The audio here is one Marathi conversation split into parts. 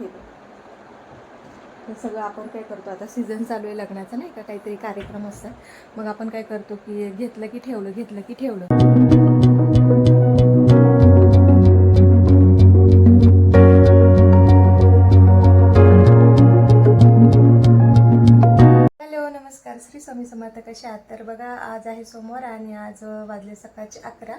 हे हे सगळं आपण काय करतो? आता सीझन चालू आहे लग्नाचा नाही का? काहीतरी कार्यक्रम असतात. मग आपण काय करतो की घेतलं की ठेवलं घेतलं की ठेवलं. आता समर्थ कसे आहात? तर बघा आज आहे सोमवार आणि आज वाजले सकाळचे अकरा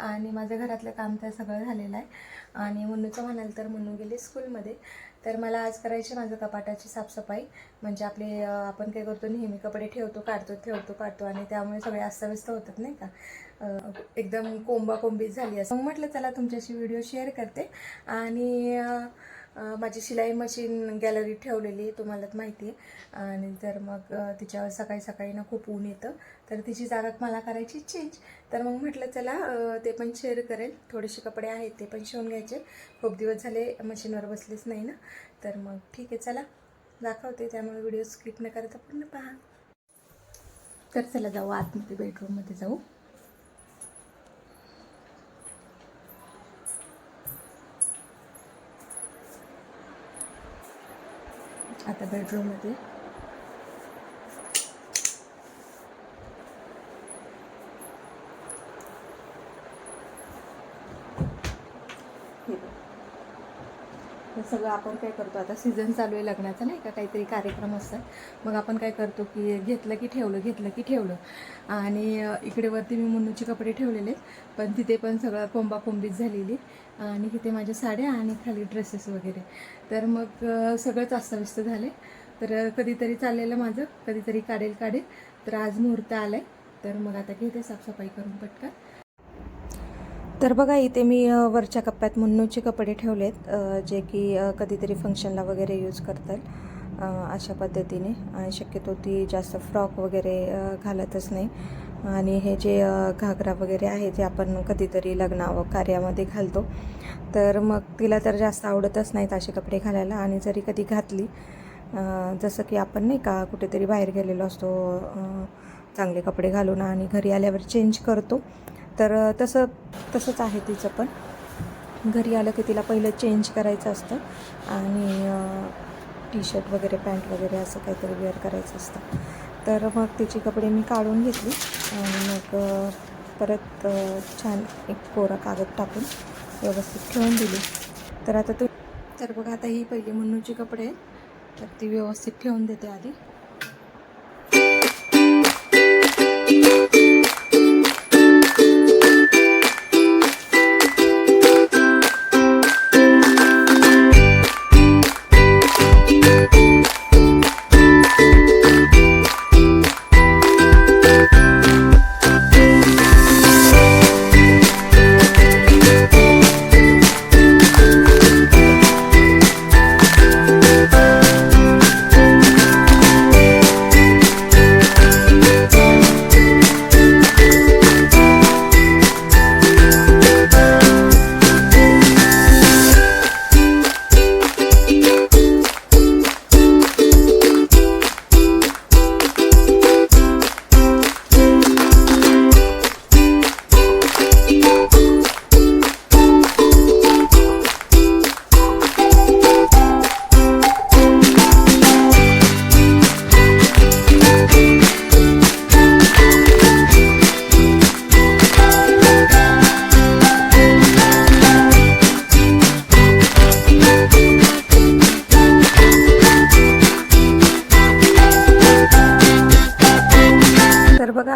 आणि माझं घरातलं काम तर सगळं झालेलं आहे. आणि मुन्नूचं म्हणाल तर मुन्नू गेली स्कूलमध्ये. तर मला आज करायची माझं कपाटाची साफसफाई. म्हणजे आपले आपण काय करतो नेहमी कपडे ठेवतो काढतो ठेवतो काढतो आणि त्यामुळे सगळे अस्ताव्यस्त होतात नाही का? एकदम कोंबाकोंबी झाली असं म्हटलं चला तुमच्याशी व्हिडिओ शेअर करते. आणि माझी शिलाई मशीन गॅलरीत ठेवलेली आहे तुम्हालाच माहिती आहे. आणि तर मग तिच्यावर सकाळी सकाळी ना खूप ऊन येतं तर तिची जागा मला करायची चेंज तर मग म्हटलं चला ते पण शेअर करेल. थोडेसे कपडे आहेत ते पण शिवून घ्यायचे. खूप दिवस झाले मशीनवर बसलेच नाही ना. तर मग ठीक आहे चला. दाखवते त्यामुळे व्हिडिओ स्किप न करता पूर्ण पहा. तर चला जाऊ आतमध्ये बेडरूममध्ये जाऊ. आता बेडरूममध्ये सगळं आपण काय करतो? आता सीझन चालू आहे लग्नाचा नाही का? काहीतरी कार्यक्रम असतात. मग आपण काय करतो की घेतलं की ठेवलं घेतलं की ठेवलं. आणि इकडे वरती मी मुन्नूचे कपडे ठेवलेले पण तिथे पण सगळं कोंबाकोंबीत झालेली आणि तिथे माझ्या साड्या आणि खाली ड्रेसेस वगैरे. तर मग सगळंच अस्ताव्यस्त झाले तर कधीतरी चाललेलं माझं. कधीतरी काढेल काढेल. तर आज मुहूर्त आलं आहे तर मग आता घेते साफसफाई करून पटकन. तर बघा इथे मी वरच्या कप्प्यात मुन्नूचे कपडे ठेवलेत जे की कधीतरी फंक्शनला वगैरे यूज करतात अशा पद्धतीने. शक्यतो ती जास्त फ्रॉक वगैरे घालतच नाही. आणि हे जे घागरा वगैरे आहे जे आपण कधीतरी लग्ना व कार्यामध्ये घालतो तर मग तिला तर जास्त आवडतच नाहीत असे कपडे घालायला. आणि जरी कधी घातली जसं की आपण नाही का कुठेतरी बाहेर गेलेलो असतो चांगले कपडे घालून आणि घरी आल्यावर चेंज करतो तर तसं तसंच आहे तिचं पण. घरी आलं की तिला पहिलं चेंज करायचं असतं आणि टी शर्ट वगैरे पॅन्ट वगैरे असं काहीतरी वेअर करायचं असतं. तर मग तिची कपडे मी काढून घेतली आणि मग परत छान एक कोरा कागद टाकून व्यवस्थित ठेवून दिली. तर आता तू तर बघा आता ही पहिली मुन्नूची कपडे आहेत. तर ती व्यवस्थित ठेवून देते आधी.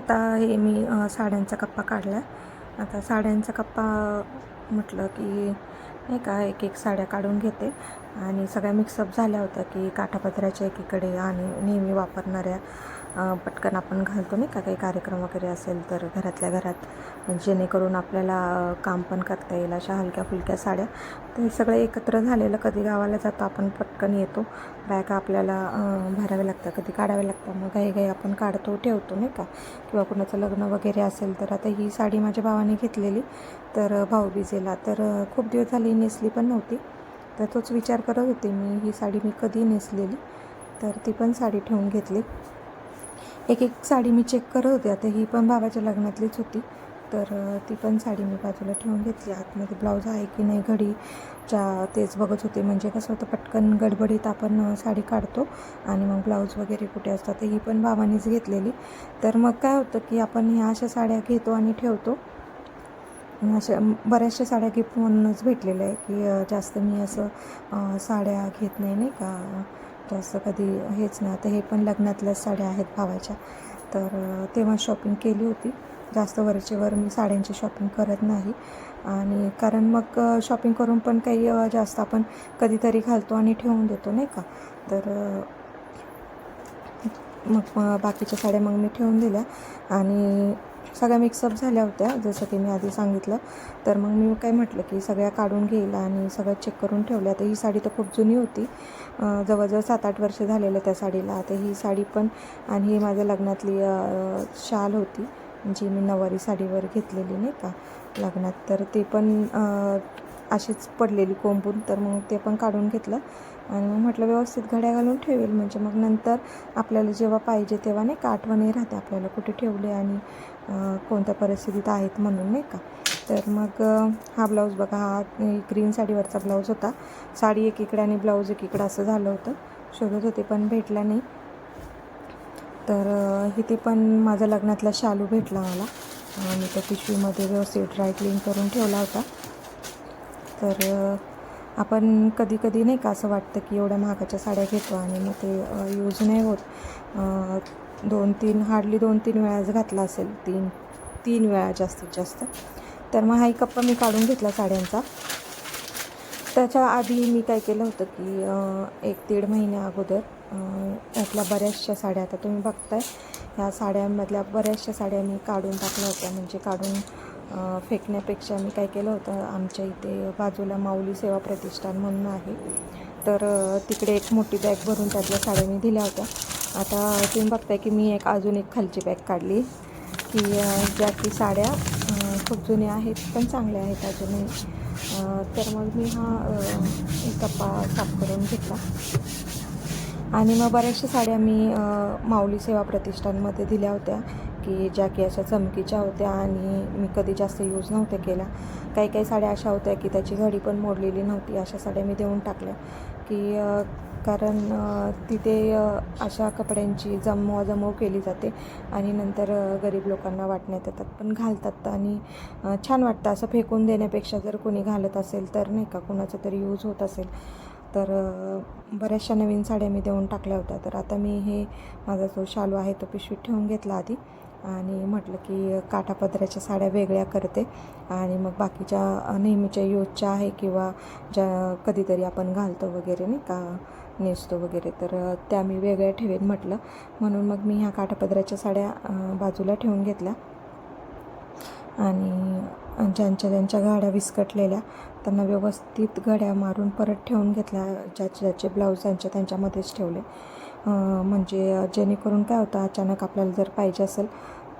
आता हे मी साड्यांचा कप्पा काढला आता साड्यांचा कप्पा म्हटलं की नाही का एक एक साड्या काढून घेते. आणि सगळ्या मिक्सअप झाल्या होत्या की काठापत्र्याच्या एकीकडे आणि नेहमी वापरणाऱ्या पटकन आपण घालतो नाही का? काही कार्यक्रम वगैरे असेल तर घरातल्या घरात जेणेकरून आपल्याला काम पण करता येईल. अशा हलक्या फुलक्या साड्या. ते सगळं एकत्र झालेलं कधी गावाला जातो आपण पटकन येतो. बॅगा आपल्याला भराव्या लागतात कधी काढाव्या लागतात. मग काही काही आपण काढतो ठेवतो नाही का? किंवा कुणाचं लग्न वगैरे असेल तर आता ही साडी माझ्या भावाने घेतलेली. तर भाऊबीजेला. तर खूप दिवस झाली नेसली पण नव्हती. तर तोच विचार करत होते मी ही साडी मी कधी नेसलेली? तर ती पण साडी ठेवून घेतली. एक एक साडी मी चेक करत होते. आता ही पण भावाच्या लग्नातलीच होती. तर ती पण साडी मी बाजूला ठेवून घेतली. आतमध्ये ब्लाऊज आहे की नाही घडीच्या तेच बघत होते. म्हणजे कसं होतं पटकन गडबडीत आपण साडी काढतो आणि मग ब्लाऊज वगैरे कुठे असतात तर ही पण बाबांनीच घेतलेली. तर मग काय होतं की आपण ह्या अशा साड्या घेतो आणि ठेवतो. अशा बऱ्याचशा साड्या गिफ्ट म्हणूनच भेटलेल्या आहे की जास्त मी असं साड्या घेत नाही नाही का? जास्त कधी हेच नाही. आता हे पण लग्नातल्याच साड्या आहेत भावाच्या. तर तेव्हा शॉपिंग केली होती. जास्त वरचे वर मी साड्यांची शॉपिंग करत नाही. आणि कारण मग शॉपिंग करून पण काही जास्त आपण कधीतरी घालतो आणि ठेवून देतो नाही का? तर मग बाकीच्या साड्या मग मी ठेवून दिल्या. आणि सगळ्या मिक्सअप झाल्या होत्या जसं की मी आधी सांगितलं. तर मग मी काय म्हटलं की सगळ्या काढून घेईल आणि सगळ्या चेक करून ठेवल्या. तर ही साडी तर खूप जुनी होती. जवळजवळ सात आठ वर्ष झालेलं त्या साडीला. आता ही साडी पण आणि ही माझ्या लग्नातली शाल होती जी मी नऊवारी साडीवर घेतलेली नाही का लग्नात. तर ते पण अशीच पडलेली कोंबून. तर मग ते पण काढून घेतलं आणि मग म्हटलं व्यवस्थित घड्या घालून ठेवेल. म्हणजे मग नंतर आपल्याला जेव्हा पाहिजे तेव्हा नाही का आठवणही राहते आपल्याला कुठे ठेवले आणि कोणत्या परिस्थितीत आहेत म्हणून नाही का? तर मग हा ब्लाऊज बघा हा ग्रीन साडीवरचा ब्लाऊज होता. साडी एकीकडे आणि ब्लाऊज एकीकडं असं झालं होतं. शोधत होते पण भेटला नाही. तर इथे पण माझा लग्नातला शालू भेटला मला. आणि त्या पिशवीमध्ये व्यवस्थित ड्राय क्लीन करून ठेवला होता. तर आपण कधी कधी नाही का असं वाटतं की एवढ्या महागाच्या साड्या घेतो आणि मग ते यूज नाही होत. दोन तीन हार्डली दोन तीन वेळाच घातला असेल तीन तीन वेळा जास्तीत जास्त. तर मग हाही कप्पा मी काढून घेतला साड्यांचा. त्याच्या आधी मी काय केलं होतं की एक दीड महिन्या अगोदर यातल्या बऱ्याचशा साड्या आता तुम्ही बघताय ह्या साड्यांमधल्या बऱ्याचशा साड्या मी काढून टाकल्या होत्या. म्हणजे काढून फेकण्यापेक्षा मी काय केलं होतं आमच्या इथे बाजूला माऊली सेवा प्रतिष्ठान म्हणून आहे. तर तिकडे एक मोठी बॅग भरून त्यातल्या साड्या मी दिल्या होत्या. आता तुम्ही बघताय की मी एक अजून एक खालची बॅग काढली की ज्या की साड्या खूप जुन्या आहेत पण चांगल्या आहेत अजूनही. तर मग मी हा एक कप्पा साफ करून घेतला. आणि मग बऱ्याचशा साड्या मी माऊली सेवा प्रतिष्ठानमध्ये दिल्या होत्या की ज्या की अशा चमकीच्या होत्या आणि मी कधी जास्त यूज नव्हत्या केल्या. काही काही साड्या अशा होत्या की त्याची घडी पण मोडलेली नव्हती. अशा साड्या मी देऊन टाकल्या की कारण तिथे अशा कपड्यांची जमवाजमव केली जाते आणि नंतर गरीब लोकांना वाटण्यात येतात. पण घालतात आणि छान वाटतं. असं फेकून देण्यापेक्षा जर कोणी घालत असेल तर नाही का? कोणाचा तरी यूज होत असेल. तर बऱ्याचशा नवीन साड्या मी देऊन टाकल्या होत्या. तर आता मी हे माझा जो शालू आहे तो पिशवीत ठेवून घेतला आधी आणि म्हटलं की काठापदराच्या साड्या वेगळ्या करते आणि मग बाकीच्या नेहमीच्या यूजच्या आहे किंवा ज्या कधीतरी आपण घालतो वगैरे नाही का? नेसतो वगैरे तर त्या मी वेगळ्या ठेवेन म्हटलं. म्हणून मग मी ह्या काठापदराच्या साड्या बाजूला ठेवून घेतल्या. आणि ज्यांच्या ज्यांच्या गाड्या विस्कटलेल्या त्यांना व्यवस्थित घड्या मारून परत ठेवून घेतल्या ज्याचे ज्याचे ब्लाऊज त्यांच्या त्यांच्यामध्येच ठेवले. म्हणजे जेणेकरून काय होतं अचानक आपल्याला जर पाहिजे असेल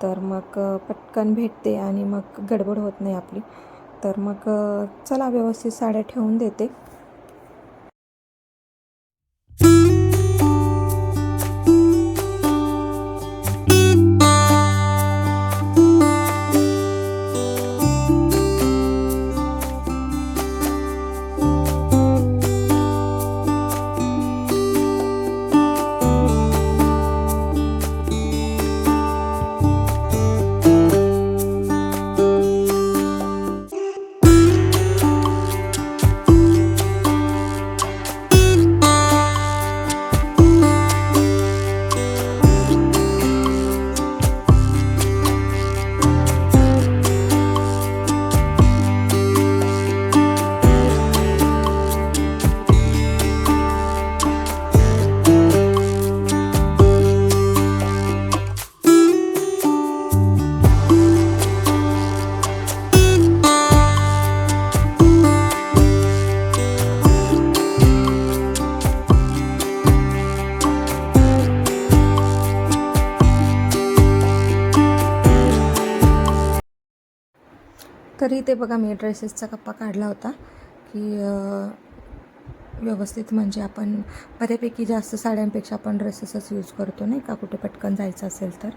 तर मग पटकन भेटते आणि मग गडबड होत नाही आपली. तर मग चला व्यवस्थित साड्या ठेवून देते. तरी ते बघा मी ड्रेसेसचा कप्पा काढला होता की व्यवस्थित म्हणजे आपण बऱ्यापैकी जास्त साड्यांपेक्षा आपण ड्रेसेसच यूज करतो नाही का? कुठे पटकन जायचं असेल तर.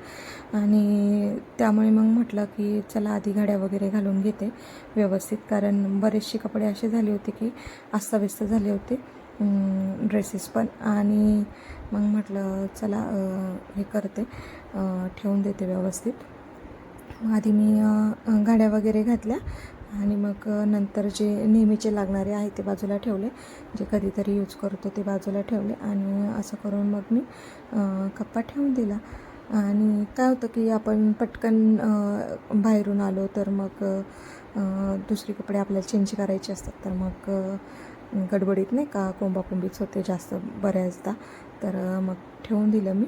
आणि त्यामुळे मग म्हटलं की चला आधी घड्या वगैरे घालून घेते व्यवस्थित. कारण बरेचसे कपडे असे झाले होते की अस्ताव्यस्त झाले होते ड्रेसेस पण. आणि मग म्हटलं चला हे करते ठेवून देते व्यवस्थित. मग आधी मी गाड्या वगैरे घातल्या आणि मग नंतर जे नेहमीचे लागणारे आहे ते बाजूला ठेवले. जे कधीतरी यूज करतो ते बाजूला ठेवले आणि असं करून मग मी कप्पा ठेवून दिला. आणि काय होतं की आपण पटकन बाहेरून आलो तर मग दुसरे कपडे आपल्याला चेंज करायचे असतात. तर मग गडबडीत नाही का कोंबाकोंबीच होते जास्त बऱ्याचदा. तर मग ठेवून दिलं मी.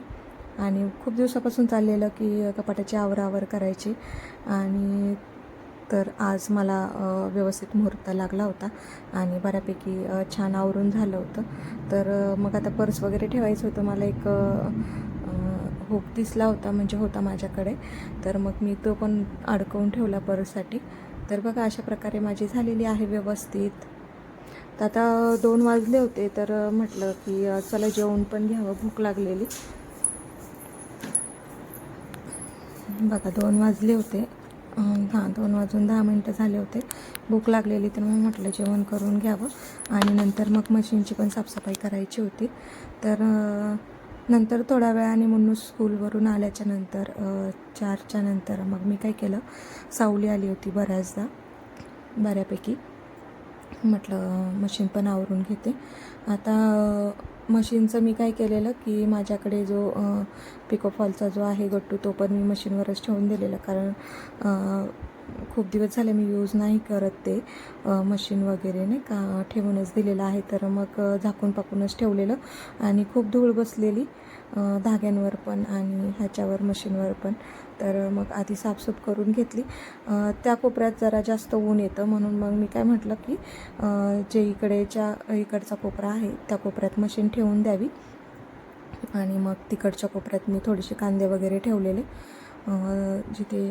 आणि खूप दिवसापासून चाललेलं की कपाटाची आवरावर करायची. आणि तर आज मला व्यवस्थित मुहूर्त लागला होता आणि बऱ्यापैकी छान आवरून झालं होतं. तर मग आता पर्स वगैरे ठेवायचं होतं. मला एक हुक दिसला होता म्हणजे होता माझ्याकडे. तर मग मी तो पण अडकवून ठेवला पर्ससाठी. तर बघा अशा प्रकारे माझी झालेली आहे व्यवस्थित. तर आता दोन वाजले होते. तर म्हटलं की चला जेवण पण घ्यावं. भूक लागलेली. बघा दोन वाजले होते. हां दोन वाजून दहा मिनटं झाले होते. भूक लागलेली तर मग म्हटलं जेवण करून घ्यावं. आणि नंतर मग मशीनची पण साफसफाई करायची होती. तर नंतर थोड्या वेळाने मुन्नू स्कूलवरून आल्याच्यानंतर चारच्या नंतर मग मी काय केलं सावली आली होती बऱ्याचदा बऱ्यापैकी. म्हटलं मशीन पण आवरून घेते. आता मशीनचं मी काय केलेलं की माझ्याकडे जो पिको फॉलचा जो आहे गट्टू तो पण मी मशीनवरच ठेवून दिलेला. कारण खूप दिवस झाले मी यूज नाही करत ते मशीन वगैरे नाही का ठेवूनच दिलेलं आहे. तर मग झाकून पाकूनच ठेवलेलं आणि खूप धूळ बसलेली. धाग्यांवर पण आणि ह्याच्यावर मशीनवर पण. तर मग आधी साफसूफ करून घेतली. त्या कोपऱ्यात जरा जास्त ऊन येतं म्हणून मग मी काय म्हटलं की जे इकडेच्या इकडचा कोपरा आहे त्या कोपऱ्यात मशीन ठेवून द्यावी. आणि मग तिकडच्या कोपऱ्यात मी थोडेसे कांदे वगैरे ठेवलेले. जिथे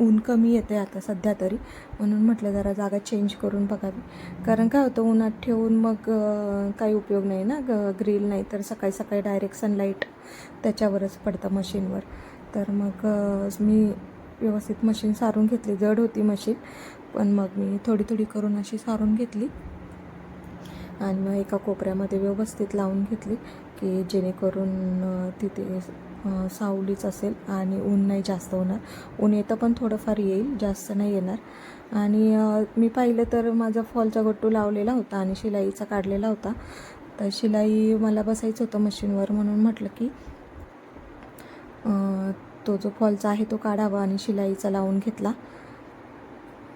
ऊन कमी येते आता सध्या तरी. म्हणून म्हटलं जरा जागा चेंज करून बघावी कारण काय होतं उन्हात ठेवून मग काही उपयोग नाही ना ग ग्रिल नाही तर सकाळी सकाळी डायरेक्ट सनलाईट त्याच्यावरच पडतं मशीनवर. तर मग मी व्यवस्थित मशीन सारून घेतली. जड होती मशीन पण मग मी थोडी थोडी करून अशी सारून घेतली. आणि मग एका कोपऱ्यामध्ये व्यवस्थित लावून घेतली की जेणेकरून तिथे सावलीच असेल आणि ऊन नाही जास्त होणार. ऊन येतं पण थोडंफार येईल जास्त नाही येणार. आणि मी पाहिलं तर माझा फॉलचा गट्टू लावलेला होता आणि शिलाईचा काढलेला होता. तर शिलाई मला बसायचं होतं मशीनवर म्हणून म्हटलं की तो जो फॉलचा आहे तो काढावा आणि शिलाईचा लावून घेतला.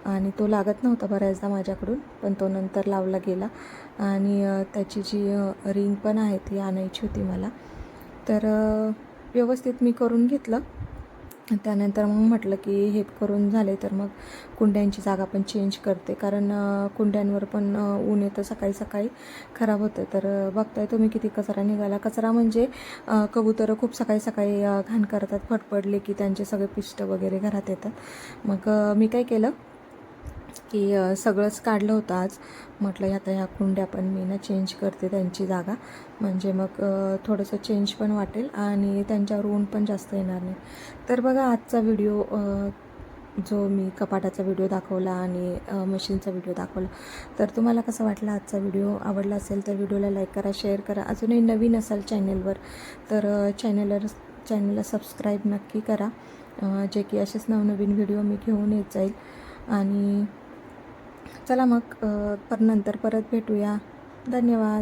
आणि तो लागत नव्हता बऱ्याचदा माझ्याकडून पण तो नंतर लावला गेला. आणि त्याची जी रिंग पण आहे ती आणायची होती मला. तर व्यवस्थित मी करून घेतलं. त्यानंतर मग म्हटलं की हे करून झाले तर मग कुंड्यांची जागा पण चेंज करते. कारण कुंड्यांवर पण ऊन येतं सकाळी सकाळी खराब होतं. तर बघताय तुम्ही किती कचरा निघाला. कचरा म्हणजे अ, कबुतरं खूप सकाळी सकाळी घाण करतात फटफडले की त्यांचे सगळे पिष्ट वगैरे घरात येतात. मग मी काय केलं की सगळंच काढलं होतं आज. म्हटलं आता ह्या कुंड्या पण मी ना चेंज करते त्यांची जागा. म्हणजे मग थोडंसं चेंज पण वाटेल आणि त्यांच्यावर ऊन पण जास्त येणार नाही. तर बघा आजचा व्हिडिओ जो मी कपाटाचा व्हिडिओ दाखवला आणि मशीनचा व्हिडिओ दाखवला. तर तुम्हाला कसं वाटला आजचा व्हिडिओ आवडला असेल तर व्हिडिओला लाईक करा शेअर करा. अजूनही नवीन असाल चॅनेलवर तर चॅनलवर चॅनलला सबस्क्राईब नक्की करा. जे की असेच नवनवीन व्हिडिओ मी घेऊन येत जाईल. आणि चला मग पर नंतर परत भेटूया. धन्यवाद.